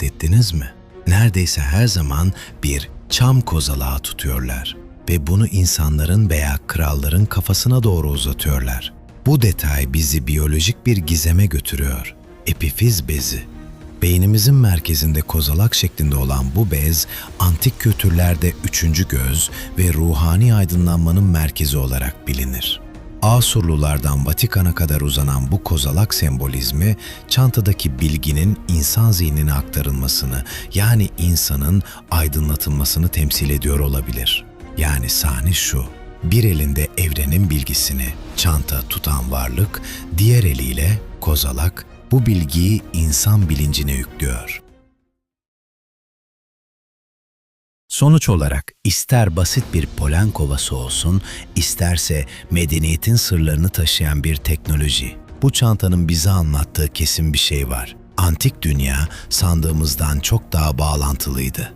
dikkat ettiniz mi? Neredeyse her zaman bir çam kozalağı tutuyorlar ve bunu insanların veya kralların kafasına doğru uzatıyorlar. Bu detay bizi biyolojik bir gizeme götürüyor. Epifiz bezi. Beynimizin merkezinde kozalak şeklinde olan bu bez, antik kültürlerde üçüncü göz ve ruhani aydınlanmanın merkezi olarak bilinir. Asurlulardan Vatikan'a kadar uzanan bu kozalak sembolizmi, çantadaki bilginin insan zihnine aktarılmasını, yani insanın aydınlatılmasını temsil ediyor olabilir. Yani sahne şu, bir elinde evrenin bilgisini, çanta tutan varlık, diğer eliyle kozalak, bu bilgiyi insan bilincine yüklüyor. Sonuç olarak ister basit bir polen kovası olsun, isterse medeniyetin sırlarını taşıyan bir teknoloji. Bu çantanın bize anlattığı kesin bir şey var. Antik dünya sandığımızdan çok daha bağlantılıydı.